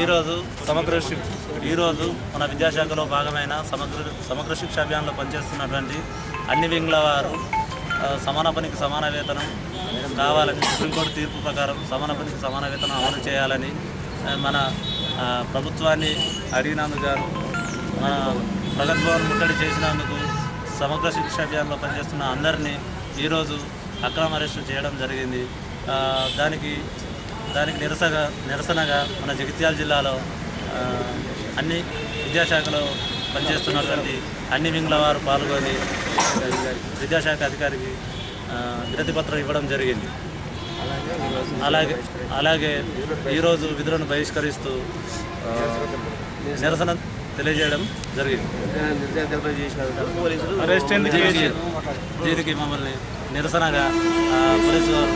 ఈరోజు సమగ్ర శిక్ష ఈరోజు మన విద్యాశాఖలో భాగమైన సమగ్ర సమగ్ర శిక్ష అభియాన్లో పనిచేస్తున్నటువంటి అన్ని వింగ్ల వారు సమాన పనికి సమాన వేతనం కావాలని సుప్రీంకోర్టు తీర్పు ప్రకారం సమాన పనికి సమాన వేతనం అమలు చేయాలని మన ప్రభుత్వాన్ని అడిగినందుకు గాను మన ప్రగతి భవన్ ముట్టడి చేసినందుకు సమగ్ర శిక్ష అభియాన్లో పనిచేస్తున్న అందరినీ ఈరోజు అక్రమ అరెస్టు చేయడం జరిగింది. దానికి దానికి నిరసగా నిరసనగా మన జగిత్యాల జిల్లాలో అన్ని విద్యాశాఖలో పనిచేస్తున్నటువంటి అన్ని వింగ్ల వారు పాల్గొని విద్యాశాఖ అధికారికి వినతి పత్రం ఇవ్వడం జరిగింది. అలాగే అలాగే ఈరోజు విధులను బహిష్కరిస్తూ నిరసన తెలియజేయడం జరిగింది. దీనికి మమ్మల్ని నిరసనగా పోలీసు వారు